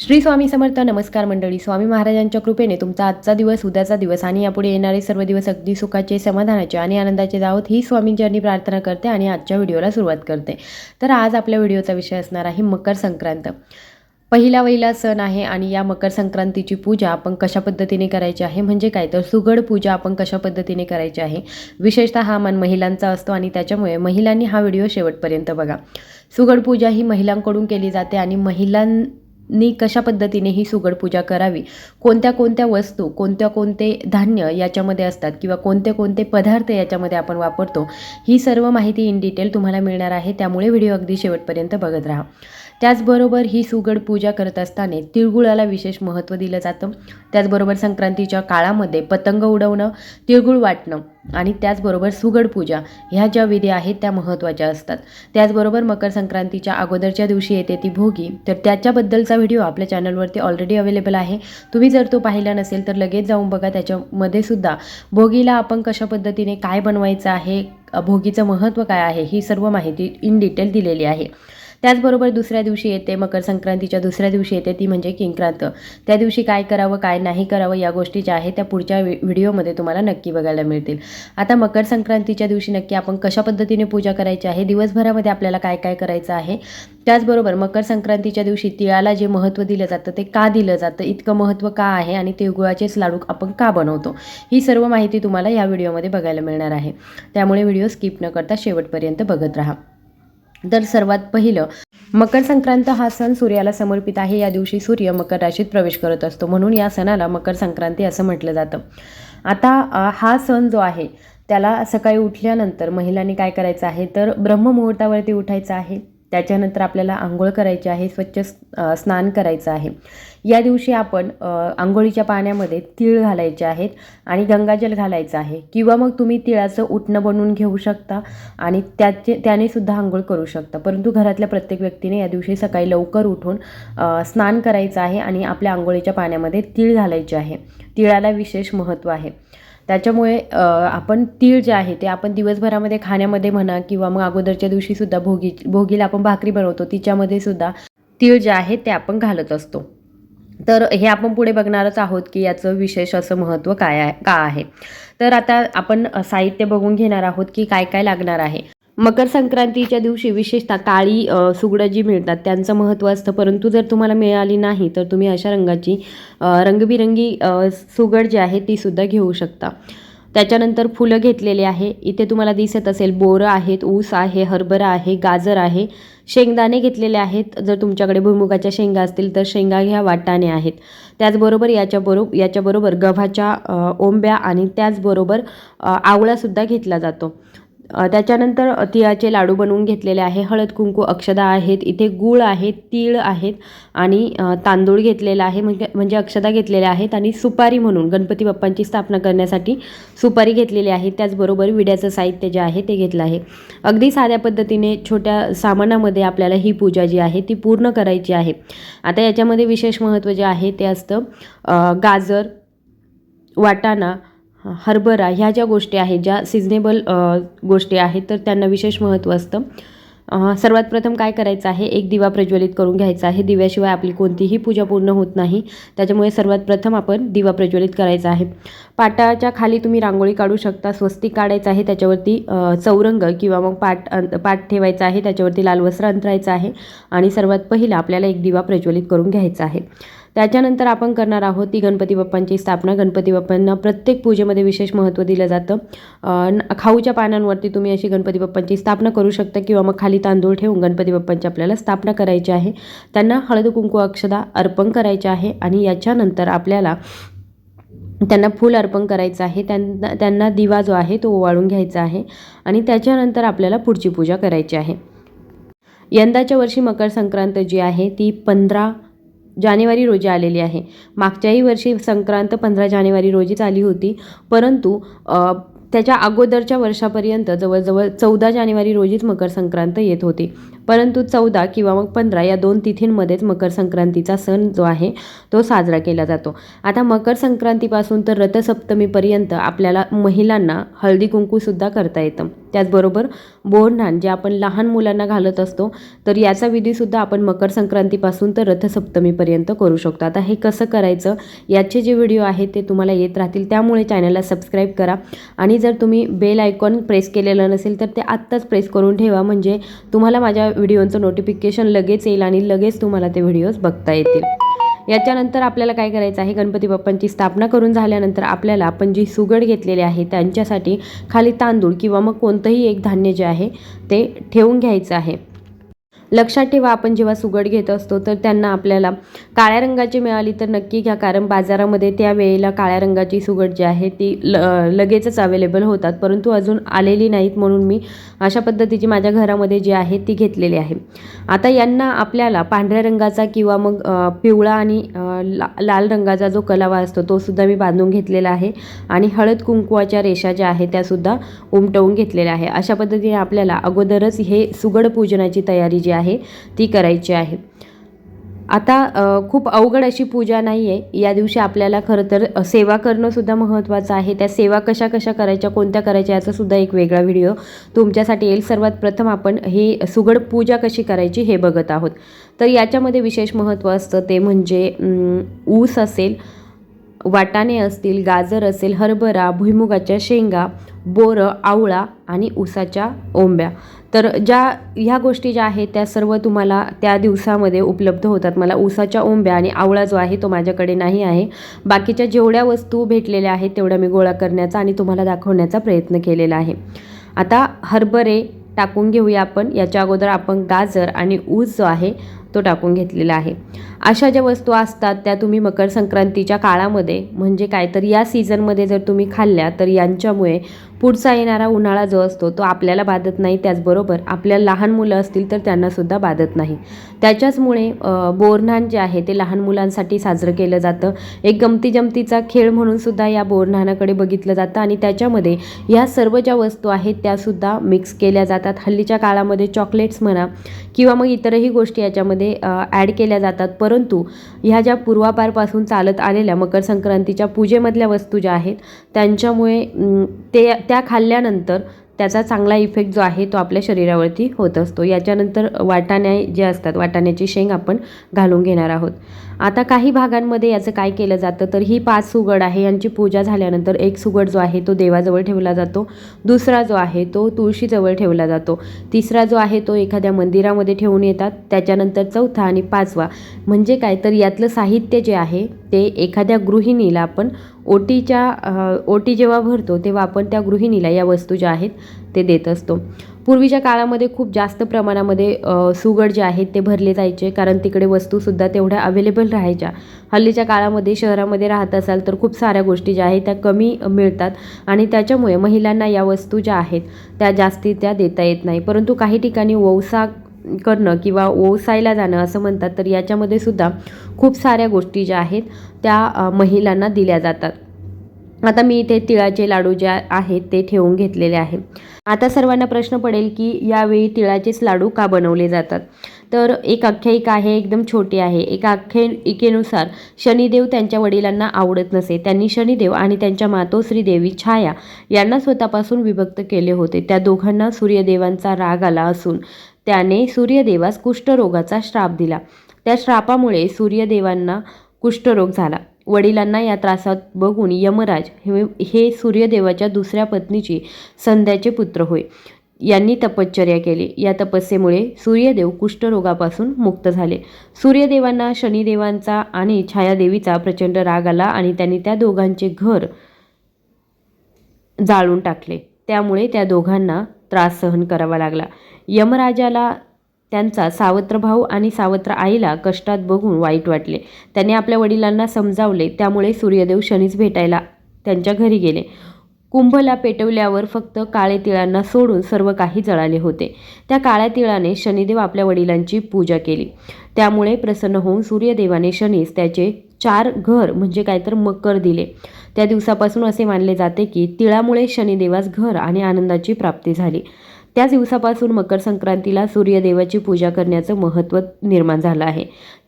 श्री स्वामी समर्थ नमस्कार मंडळी. स्वामी महाराजांच्या कृपेने तुमचा आजचा दिवस उद्याचा दिवस आणि यापुढे येणारे सर्व दिवस अगदी सुखाचे समाधानाचे आणि आनंदाचे जावत ही स्वामींची प्रार्थना करते आणि आजच्या व्हिडिओला सुरुवात करते. तर आज आपल्या व्हिडिओचा विषय असणार आहे मकर संक्रांत. पहिला वहिला सण आहे आणि या मकर संक्रांतीची पूजा आपण कशा पद्धतीने करायची आहे? म्हणजे काय? तर सुगड पूजा आपण कशा पद्धतीने करायची आहे? विशेषतः हा मान महिलांचा असतो आणि त्याच्यामुळे महिलांनी हा व्हिडिओ शेवटपर्यंत बघा. सुगड पूजा ही महिलांकडून केली जाते आणि महिलां नी कशा पद्धतीने ही सुगड पूजा करावी? कोणत्या कोणत्या वस्तू कोणत्या कोणते धान्य याच्यामध्ये असतात किंवा कोणते कोणते पदार्थ याच्यामध्ये आपण वापरतो? ही सर्व माहिती इन डिटेल तुम्हाला मिळणार आहे. त्यामुळे व्हिडिओ अगदी शेवटपर्यंत बघत राहा. त्याचबरोबर ही सुगड पूजा करत असताना तिळगुळाला विशेष महत्त्व दिलं जातं. त्याचबरोबर संक्रांतीच्या काळामध्ये पतंग उडवणं तिळगुळ वाटणं आणि त्याचबरोबर सुगड पूजा ह्या ज्या विधी आहेत त्या महत्त्वाच्या असतात. त्याचबरोबर मकर संक्रांतीच्या अगोदरच्या दिवशी येते ती भोगी. तर त्याच्याबद्दलचा व्हिडिओ आपल्या चॅनलवरती ऑलरेडी अवेलेबल आहे. तुम्ही जर तो पाहिला नसेल तर लगेच जाऊन बघा. त्याच्यामध्ये सुद्धा भोगीला आपण कशा पद्धतीने काय बनवायचं आहे भोगीचं महत्त्व काय आहे ही सर्व माहिती इन डिटेल दिलेली आहे. त्याचबरोबर दुसऱ्या दिवशी येते मकर संक्रांतीच्या दुसऱ्या दिवशी येते ती म्हणजे किंक्रांत. त्या दिवशी काय करावं काय नाही करावं या गोष्टी ज्या आहेत त्या पुढच्या व्हि व्हिडिओमध्ये तुम्हाला नक्की बघायला मिळतील. आता मकर संक्रांतीच्या दिवशी नक्की आपण कशा पद्धतीने पूजा करायची आहे दिवसभरामध्ये आपल्याला काय काय करायचं आहे? त्याचबरोबर मकर संक्रांतीच्या दिवशी तिळाला जे महत्त्व दिलं जातं ते का दिलं जातं? इतकं महत्त्व का आहे आणि तिळगुळाचेच लाडू आपण का बनवतो? ही सर्व माहिती तुम्हाला या व्हिडिओमध्ये बघायला मिळणार आहे. त्यामुळे व्हिडिओ स्किप न करता शेवटपर्यंत बघत राहा. तर सर्वात पहिलं मकर संक्रांत हा सण सूर्याला समर्पित आहे. या दिवशी सूर्य मकर राशीत प्रवेश करत असतो. म्हणून या सणाला मकर संक्रांती असं म्हटलं जातं. आता हा सण जो आहे त्याला सकाळी उठल्यानंतर महिलांनी काय करायचं आहे? तर ब्रह्ममुहूर्तावरती उठायचं आहे. त्याच्यानंतर आपल्याला आंघोळ करायची आहे स्वच्छ स्नान करायचं आहे. या दिवशी आपण आंघोळीच्या पाण्यामध्ये तीळ घालायचे आहेत आणि गंगाजल घालायचं आहे. किंवा मग तुम्ही तिळाचं उठणं बनवून घेऊ शकता आणि त्याचे त्याने सुद्धा आंघोळ करू शकता. परंतु घरातल्या प्रत्येक व्यक्तीने या दिवशी सकाळी लवकर उठून स्नान करायचं आहे आणि आपल्या आंघोळीच्या पाण्यामध्ये तीळ घालायचे आहे. तिळाला विशेष महत्त्व आहे. त्याच्यामुळे आपण तीळ जे आहे ते आपण दिवसभरामध्ये खाण्यामध्ये म्हणा किंवा मग अगोदरच्या दिवशीसुद्धा भोगी भोगीला आपण भाकरी बनवतो तिच्यामध्ये सुद्धा तीळ जे आहे ते आपण घालत असतो. तर हे आपण पुढे बघणारच आहोत की याचं विशेष असं महत्त्व काय आहे का आहे. तर आता आपण साहित्य बघून घेणार आहोत की काय काय लागणार आहे. मकर संक्रांतीच्या दिवशी विशेषतः काळी सुगडं जी मिळतात त्यांचं महत्त्व असतं. परंतु जर तुम्हाला मिळाली नाही तर तुम्ही अशा रंगाची रंगबिरंगी सुगड जी आहे ती सुद्धा घेऊ शकता. त्याच्यानंतर फुलं घेतलेले आहे. इथे तुम्हाला दिसत असेल बोरं आहेत ऊस आहे हरभरा आहे गाजर आहे. शेंगदाणे घेतलेले आहेत. जर तुमच्याकडे भुईमुगाच्या शेंगा असतील तर शेंगा घ्या वाटाणे आहेत. त्याचबरोबर याच्याबरोबर याच्याबरोबर गव्हाच्या ओंब्या आणि त्याचबरोबर आवळासुद्धा घेतला जातो. त्याच्यानंतर तिळाचे लाडू बनवून घेतलेले आहे. हळद कुंकू अक्षदा आहेत. इथे गूळ आहेत तीळ आहेत आणि तांदूळ घेतलेला आहे. म्हणजे म्हणजे अक्षदा घेतलेल्या आहेत आणि सुपारी म्हणून गणपती बाप्पांची स्थापना करण्यासाठी सुपारी घेतलेली आहे. त्याचबरोबर विड्याचं साहित्य जे आहे ते घेतलं आहे. अगदी साध्या पद्धतीने छोट्या सामानामध्ये आपल्याला ही पूजा जी आहे ती पूर्ण करायची आहे. आता याच्यामध्ये विशेष महत्त्व जे आहे ते असतं गाजर वाटाणा हरभरा ह्या ज्या गोष्टी आहेत ज्या सिजनेबल गोष्टी आहेत तर त्यांना विशेष महत्त्व असतं. सर्वात प्रथम काय करायचं आहे एक दिवा प्रज्वलित करून घ्यायचा आहे. दिव्याशिवाय आपली कोणतीही पूजा पूर्ण होत नाही. त्याच्यामुळे सर्वात प्रथम आपण दिवा प्रज्वलित करायचा आहे. पाटाच्या खाली तुम्ही रांगोळी काढू शकता. स्वस्तिक काढायचं आहे त्याच्यावरती चौरंग किंवा मग पाट अंत पाट ठेवायचा आहे. त्याच्यावरती लाल वस्त्र अंतरायचं आहे. आणि सर्वात पहिला आपल्याला एक दिवा प्रज्वलित करून घ्यायचा आहे. त्याच्यानंतर आपण करणार आहोत ती गणपती बाप्पांची स्थापना. गणपती बाप्पांना प्रत्येक पूजेमध्ये विशेष महत्त्व दिलं जातं. न- खाऊच्या पानांवरती तुम्ही अशी गणपती बाप्पांची स्थापना करू शकता किंवा मग खाली तांदूळ ठेवून गणपती बाप्पांची आपल्याला स्थापना करायची आहे. त्यांना हळद कुंकू अक्षदा अर्पण करायचे आहे आणि याच्यानंतर आपल्याला त्यांना फूल अर्पण करायचं आहे. त्यांना त्यांना दिवा जो आहे तो ओवाळून घ्यायचा आहे आणि त्याच्यानंतर आपल्याला पुढची पूजा करायची आहे. यंदाच्या वर्षी मकर संक्रांत जी आहे ती पंधरा जानेवारी रोजी आलेली आहे. मागच्याही वर्षी संक्रांत पंधरा जानेवारी रोजीच आली होती. परंतु त्याच्या अगोदरच्या वर्षापर्यंत जवळजवळ चौदा जानेवारी रोजीच मकर संक्रांत येत होती. परंतु चौदा किंवा मग पंधरा या दोन तिथींमध्येच मकर संक्रांतीचा सण जो आहे तो साजरा केला जातो. आता मकर संक्रांतीपासून तर रथसप्तमीपर्यंत आपल्याला महिलांना हळदी कुंकूसुद्धा करता येतं. त्याचबरोबर बोरन्हाण जे आपण लहान मुलांना घालत असतो तर याचा विधीसुद्धा आपण मकर संक्रांतीपासून तर रथसप्तमीपर्यंत करू शकतो. आता हे कसं करायचं याचे जे व्हिडिओ आहेत ते तुम्हाला येत राहतील. त्यामुळे चॅनलला सबस्क्राईब करा आणि जर तुम्ही बेल आयकॉन प्रेस केलेलं नसेल तर ते आत्ताच प्रेस करून ठेवा. म्हणजे तुम्हाला माझ्या व्हिडिओचं नोटिफिकेशन लगेच येईल आणि लगेच तुम्हाला ते व्हिडिओज बघता येतील. याच्यानंतर आपल्याला काय करायचं आहे? गणपती बाप्पांची स्थापना करून झाल्यानंतर आपल्याला आपण जी सुगड घेतलेली आहे त्यांच्यासाठी खाली तांदूळ किंवा मग कोणतंही एक धान्य जे आहे ते ठेवून घ्यायचं आहे. लक्षात ठेवा आपण जेव्हा सुगड घेत असतो तर त्यांना आपल्याला काळ्या रंगाची मिळाली तर नक्की घ्या. कारण बाजारामध्ये त्या वेळेला काळ्या रंगाची सुगड जी आहे ती ल लगेचच अवेलेबल होतात. परंतु अजून आलेली नाहीत म्हणून मी अशा पद्धतीची माझ्या घरामध्ये जी आहे ती घेतलेली आहे. आता यांना आपल्याला पांढऱ्या रंगाचा किंवा मग पिवळा आणि ला लाल रंगाचा जो कलावा असतो तो सुद्धा मी बांधून घेतलेला आहे. आणि हळद कुंकुवाच्या रेषा ज्या आहेत त्यासुद्धा उमटवून घेतलेल्या आहे. अशा पद्धतीने आपल्याला अगोदरच हे सुगड पूजनाची तयारी जी आहे आहे ती करायची आहे. आता खूप अवघड अशी पूजा नाही आहे या दिवशी आपल्याला खरं तर सेवा करणंसुद्धा महत्त्वाचं आहे. त्या सेवा कशा कशा करायच्या कोणत्या करायच्या याचासुद्धा एक वेगळा व्हिडिओ तुमच्यासाठी येईल. सर्वात प्रथम आपण हे सुगड पूजा कशी करायची हे बघत आहोत. तर याच्यामध्ये विशेष महत्त्व असतं ते म्हणजे ऊस असेल वाटाणे असतील गाजर असेल हरभरा भुईमुगाच्या शेंगा बोरं आवळा आणि ऊसाच्या ओंब्या. तर ज्या ह्या गोष्टी ज्या आहेत त्या सर्व तुम्हाला त्या दिवसामध्ये उपलब्ध होतात. मला ऊसाच्या ओंब्या आणि आवळा जो आहे तो माझ्याकडे नाही आहे. बाकीच्या जेवढ्या वस्तू भेटलेल्या आहेत तेवढ्या मी गोळा करण्याचा आणि तुम्हाला दाखवण्याचा प्रयत्न केलेला आहे. आता हरभरे टाकून घेऊया आपण. याच्या अगोदर आपण गाजर आणि ऊस जो आहे तो टाकून घेतलेला आहे. अशा ज्या वस्तू असतात त्या तुम्ही मकर संक्रांतीच्या काळामध्ये म्हणजे काय तर या सीझनमध्ये जर तुम्ही खाल्ल्या तर यांच्यामुळे पुढचा येणारा उन्हाळा जो असतो तो आपल्याला बाधत नाही. त्याचबरोबर आपल्या लहान मुलं असतील तर त्यांनासुद्धा बाधत नाही. त्याच्याचमुळे अ, बोरन्हाण जे आहे ते लहान मुलांसाठी साजरं केलं जातं. एक गमती जमतीचा खेळ म्हणूनसुद्धा या बोरन्हाणाकडे बघितलं जातं आणि त्याच्यामध्ये ह्या सर्व ज्या वस्तू आहेत त्यासुद्धा मिक्स केल्या जातात. हल्लीच्या काळामध्ये चॉकलेट्स म्हणा किंवा मग इतरही गोष्टी याच्यामध्ये ॲड केल्या जातात. परंतु ह्या ज्या पूर्वापारपासून चालत आलेल्या मकर संक्रांतीच्या पूजेमधल्या वस्तू ज्या आहेत त्यांच्यामुळे ते त्या खाल्ल्यानंतर त्याचा चांगला इफेक्ट जो आहे तो आपल्या शरीरावरती होत असतो. याच्यानंतर वाटाणे जे असतात वाटाण्याची शेंग आपण घालून घेणार आहोत. आता काही भागांमध्ये याचं काय केलं जातं तर ही पाच सुगड आहे. यांची पूजा झाल्यानंतर एक सुगड जो आहे तो देवाजवळ ठेवला जातो. दुसरा जो आहे तो तुळशीजवळ ठेवला जातो. तिसरा जो आहे तो एखाद्या मंदिरामध्ये ठेवून येतात. त्याच्यानंतर चौथा आणि पाचवा. म्हणजे काय? तर यातलं साहित्य जे आहे ते एखाद्या गृहिणीला आपण ओटीच्या ओटी जेव्हा भरतो तेव्हा आपण त्या गृहिणीला या वस्तू ज्या आहेत ते देत असतो. पूर्वीच्या काळामध्ये खूप जास्त प्रमाणामध्ये सुगड जे आहेत ते भरले जायचे. कारण तिकडे वस्तूसुद्धा तेवढ्या अवेलेबल राहायच्या. हल्लीच्या काळामध्ये शहरामध्ये राहत असाल तर खूप साऱ्या गोष्टी ज्या आहेत त्या कमी मिळतात. आणि त्याच्यामुळे महिलांना या वस्तू ज्या आहेत त्या जास्ती त्या देता येत नाही. परंतु काही ठिकाणी वौसा करणं किंवा ओसायला जाणं असं म्हणतात तर याच्यामध्ये सुद्धा खूप साऱ्या गोष्टी ज्या आहेत त्या महिलांना दिल्या जातात. आता मी इथे तिळाचे लाडू जे आहेत ते ठेवून घेतलेले आहे. आता सर्वांना प्रश्न पडेल की यावेळी तिळाचेच लाडू का बनवले जातात? तर एक आख्यायिका आहे एकदम छोटी आहे. एका आख्यायिकेनुसार शनिदेव त्यांच्या वडिलांना आवडत नसे. त्यांनी शनिदेव आणि त्यांच्या मातोश्री देवी छाया यांना स्वतःपासून विभक्त केले होते. त्या दोघांना सूर्यदेवांचा राग आला असून त्याने सूर्यदेवास कुष्ठरोगाचा श्राप दिला. त्या श्रापामुळे सूर्यदेवांना कुष्ठरोग झाला. वडिलांना या त्रासात बघून यमराज हे हे सूर्यदेवाच्या दुसऱ्या पत्नीची संध्याचे पुत्र होय. यांनी तपश्चर्या केली. या तपस्येमुळे सूर्यदेव कुष्ठरोगापासून मुक्त झाले. सूर्यदेवांना शनिदेवांचा आणि छायादेवीचा प्रचंड राग आला आणि त्यांनी त्या दोघांचे घर जाळून टाकले. त्यामुळे त्या दोघांना त्रास सहन करावा लागला. यमराजाला त्यांचा सावत्र भाऊ आणि सावत्र आईला कष्टात बघून वाईट वाटले. त्याने आपल्या वडिलांना समजावले. त्यामुळे सूर्यदेव शनीच भेटायला त्यांच्या घरी गेले. कुंभला पेटवल्यावर फक्त काळे तिळांना सोडून सर्व काही जळाले होते. त्या काळ्या तिळाने शनिदेव आपल्या वडिलांची पूजा केली. त्यामुळे प्रसन्न होऊन सूर्यदेवाने शनीस त्याचे चार घर म्हणजे काय तर मकर दिले. त्या दिवसापासून असे मानले जाते की तिळामुळे शनिदेवास घर आणि आनंदाची प्राप्ती झाली. त्याच दिवसापासून मकर संक्रांतीला सूर्यदेवाची पूजा करण्याचं महत्त्व निर्माण झालं आहे.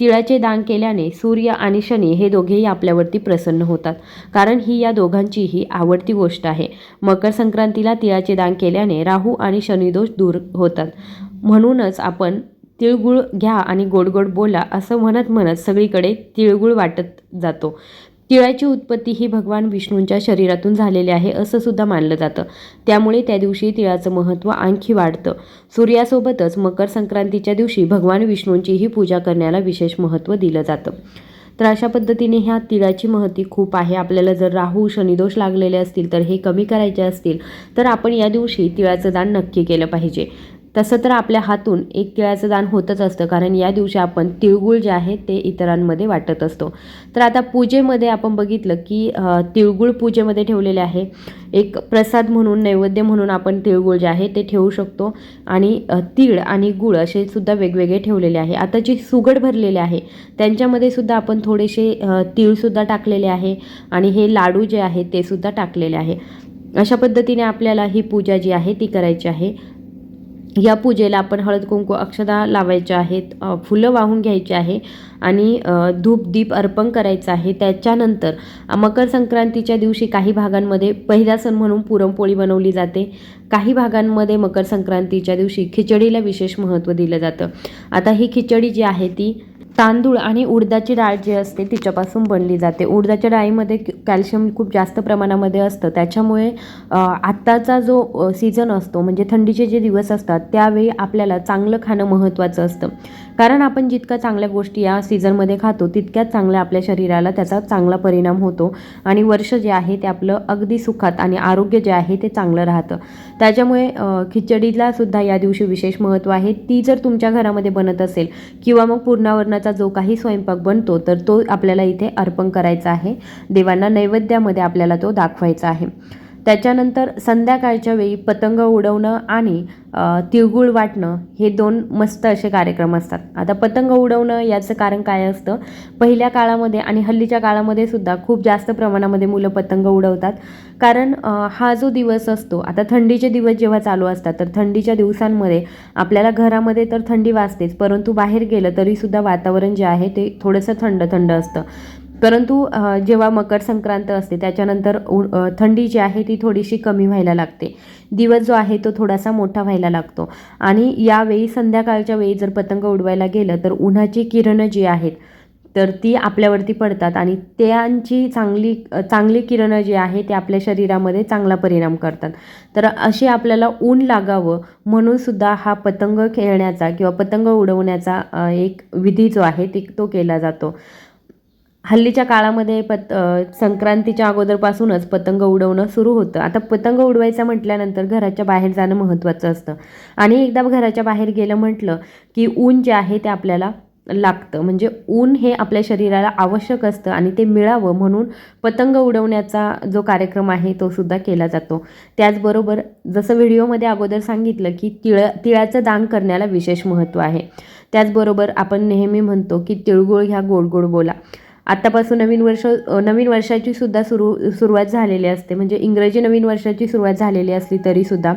तिळाचे दान केल्याने सूर्य आणि शनी हे दोघेही आपल्यावरती प्रसन्न होतात. कारण ही या दोघांचीही आवडती गोष्ट आहे. मकर संक्रांतीला तिळाचे दान केल्याने राहू आणि शनिदोष दूर होतात. म्हणूनच आपण तिळगुळ घ्या आणि गोड गोड बोला असं म्हणत म्हणत सगळीकडे तिळगुळ वाटत जातो. तिळाची उत्पत्ती ही भगवान विष्णूंच्या शरीरातून झालेली आहे असं सुद्धा मानलं जातं. त्यामुळे त्या दिवशी तिळाचं महत्त्व आणखी वाढतं. सूर्यासोबतच मकर संक्रांतीच्या दिवशी भगवान विष्णूंचीही पूजा करण्याला विशेष महत्त्व दिलं जातं. तर अशा पद्धतीने ह्या तिळाची महती खूप आहे. आपल्याला जर राहू शनिदोष लागलेले असतील तर हे कमी करायचे असतील तर आपण या दिवशी तिळाचं दान नक्की केलं पाहिजे. तसं तर आपल्या हातून एक तिळाचं दान होतच असतं कारण या दिवशी आपण तिळगुळ जे आहे ते इतरांमध्ये वाटत असतो. तर आता पूजेमध्ये आपण बघितलं की तिळगुळ पूजेमध्ये ठेवलेले आहे. एक प्रसाद म्हणून नैवेद्य म्हणून आपण तिळगुळ जे आहे ते ठेवू शकतो आणि तीळ आणि गुळ असे सुद्धा वेगवेगळे ठेवलेले आहे. आता जे सुगड भरलेले आहे त्यांच्यामध्ये सुद्धा आपण थोडेसे तिळसुद्धा तीळसुद्धा टाकलेले आहे आणि हे लाडू जे आहे ते सुद्धा टाकलेले आहे. अशा पद्धतीने आपल्याला ही पूजा जी आहे ती करायची आहे. या पूजेला आपण हळद कुंकू अक्षदा लावायच्या आहेत फुलं वाहून घ्यायची आहे आणि धूप दीप अर्पण करायचं आहे. त्याच्यानंतर मकर संक्रांतीच्या दिवशी काही भागांमध्ये पहिला सण म्हणून पुरणपोळी बनवली जाते. काही भागांमध्ये मकर संक्रांतीच्या दिवशी खिचडीला विशेष महत्त्व दिलं जातं. आता ही खिचडी जी आहे ती तांदूळ आणि उडदाची डाळ जी असते तिच्यापासून बनली जाते. उडदाच्या डाळीमध्ये कॅल्शियम खूप जास्त प्रमाणामध्ये असतं. त्याच्यामुळे आत्ताचा जो सीझन असतो म्हणजे थंडीचे जे दिवस असतात त्यावेळी आपल्याला चांगलं खाणं महत्त्वाचं असतं. कारण आपण जितक्या चांगल्या गोष्टी या सीझनमध्ये खातो तितक्याच चांगल्या आपल्या शरीराला त्याचा चांगला परिणाम होतो. आणि वर्ष जे आहे ते आपलं अगदी सुखात आणि आरोग्य जे आहे ते चांगलं राहतं. त्याच्यामुळे खिचडीला सुद्धा या दिवशी विशेष महत्त्व आहे. ती जर तुमच्या घरामध्ये बनत असेल किंवा मग पूर्णावरणाचं जो काही स्वयंपाक बनतो तर तो आपल्याला इथे अर्पण करायचा आहे. देवांना नैवेद्यामध्ये आपल्याला तो दाखवायचा आहे. त्याच्यानंतर संध्याकाळच्या वेळी पतंग उडवणं आणि तिळगुळ वाटणं हे दोन मस्त असे कार्यक्रम असतात. आता पतंग उडवणं याचं कारण काय असतं? पहिल्या काळामध्ये आणि हल्लीच्या काळामध्ये सुद्धा खूप जास्त प्रमाणामध्ये मुलं पतंग उडवतात. कारण हा जो दिवस असतो आता थंडीचे दिवस जेव्हा चालू असतात तर थंडीच्या दिवसांमध्ये आपल्याला घरामध्ये तर थंडी वाजतेच परंतु बाहेर गेलं तरीसुद्धा वातावरण जे आहे ते थोडंसं थंड थंड असतं. परंतु जेव्हा मकर संक्रांत असते त्याच्यानंतर उ- थंडी जी आहे ती थोडीशी कमी व्हायला लागते. दिवस जो आहे तो थोडासा मोठा व्हायला लागतो. आणि यावेळी संध्याकाळच्या वेळी जर पतंग उडवायला गेलं तर उन्हाची किरणं जी आहेत तर ती आपल्यावरती पडतात. आणि त्यांची चांगली चांगली किरणं जी आहे ते आपल्या शरीरामध्ये चांगला परिणाम करतात. तर अशी आपल्याला ऊन लागावं म्हणून सुद्धा हा पतंग खेळण्याचा किंवा पतंग उडवण्याचा एक विधी जो आहे ती तो केला जातो. हल्लीच्या काळामध्ये पत संक्रांतीच्या अगोदरपासूनच पतंग उडवणं सुरू होतं. आता पतंग उडवायचं म्हटल्यानंतर घराच्या बाहेर जाणं महत्त्वाचं असतं. आणि एकदा घराच्या बाहेर गेलं म्हटलं की ऊन जे आहे ते आपल्याला लागतं. म्हणजे ऊन हे आपल्या शरीराला आवश्यक असतं आणि ते मिळावं म्हणून पतंग उडवण्याचा जो कार्यक्रम आहे तो सुद्धा केला जातो. त्याचबरोबर जसं व्हिडिओमध्ये अगोदर सांगितलं की तिळ तिळाचं दान करण्याला विशेष महत्त्व आहे. त्याचबरोबर आपण नेहमी म्हणतो की तिळगुळ ह्या गोड गोड बोला. आत्तापासून नवीन वर्ष नवीन वर्षाची सुद्धा सुरू सुरुवात झालेली असते. म्हणजे इंग्रजी नवीन वर्षाची सुरुवात झालेली असली तरीसुद्धा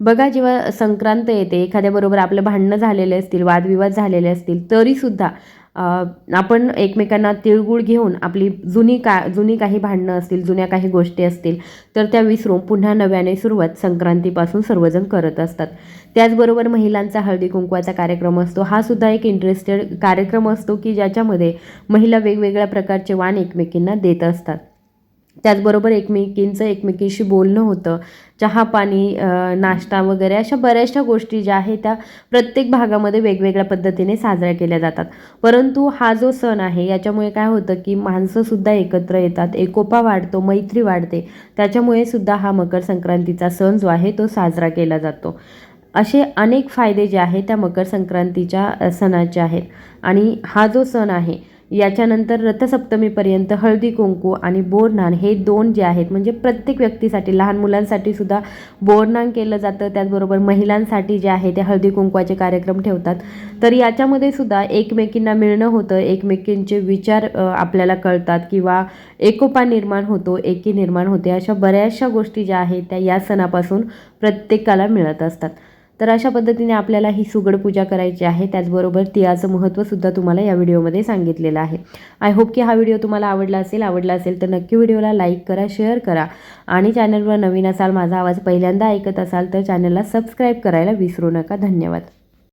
बघा जेव्हा संक्रांत येते एखाद्याबरोबर आपलं भांडणं झालेले असतील वादविवाद झालेले असतील तरीसुद्धा आपण एकमेकांना तिळगुळ घेऊन आपली जुनी का जुनी काही भांडणं असतील जुन्या काही गोष्टी असतील तर त्या विसरून पुन्हा नव्याने सुरुवात संक्रांतीपासून सर्वजण करत असतात. त्याचबरोबर महिलांचा हळदी कुंकवाचा कार्यक्रम असतो. हा सुद्धा एक इंटरेस्टेड कार्यक्रम असतो की ज्याच्यामध्ये महिला वेगवेगळ्या प्रकारचे वाण एकमेकींना देत असतात. त्याचबरोबर एकमेकींचं एकमेकींशी बोलणं होतं. चहा पाणी नाश्ता वगैरे अशा बऱ्याचशा गोष्टी ज्या आहेत त्या प्रत्येक भागामध्ये वेगवेगळ्या पद्धतीने साजऱ्या केल्या जातात. परंतु हा जो सण आहे याच्यामुळे काय होतं की माणसंसुद्धा एकत्र येतात. एकोपा वाढतो मैत्री वाढते. त्याच्यामुळे सुद्धा हा मकर संक्रांतीचा सण जो आहे तो साजरा केला जातो. असे अनेक फायदे जे आहेत त्या मकर संक्रांतीच्या सणाचे आहेत. आणि हा जो सण आहे याच्यानंतर रथसप्तमीपर्यंत हळदी कुंकू आणि बोरनान हे दोन जे आहेत म्हणजे प्रत्येक व्यक्तीसाठी लहान मुलांसाठी सुद्धा बोरनान केलं जातं. त्याचबरोबर महिलांसाठी जे आहे ते हळदी कुंकवाचे कार्यक्रम ठेवतात. तर याच्यामध्ये सुद्धा एकमेकींना मिळणं होतं. एकमेकींचे विचार आपल्याला कळतात किंवा एकोपा निर्माण होतो एकी निर्माण होते. अशा बऱ्याचशा गोष्टी ज्या आहेत त्या या सणापासून प्रत्येकाला मिळत असतात. तर अशा पद्धतीने आपल्याला ही सुगड पूजा करायची आहे. त्याचबरोबर तिळाचं महत्त्वसुद्धा तुम्हाला या व्हिडिओमध्ये सांगितलेलं आहे. आय होप की हा व्हिडिओ तुम्हाला आवडला असेल. आवडला असेल तर नक्की व्हिडिओला लाईक करा शेअर करा. आणि चॅनलवर नवीन असाल माझा आवाज पहिल्यांदा ऐकत असाल तर चॅनलला सबस्क्राईब करायला विसरू नका. धन्यवाद.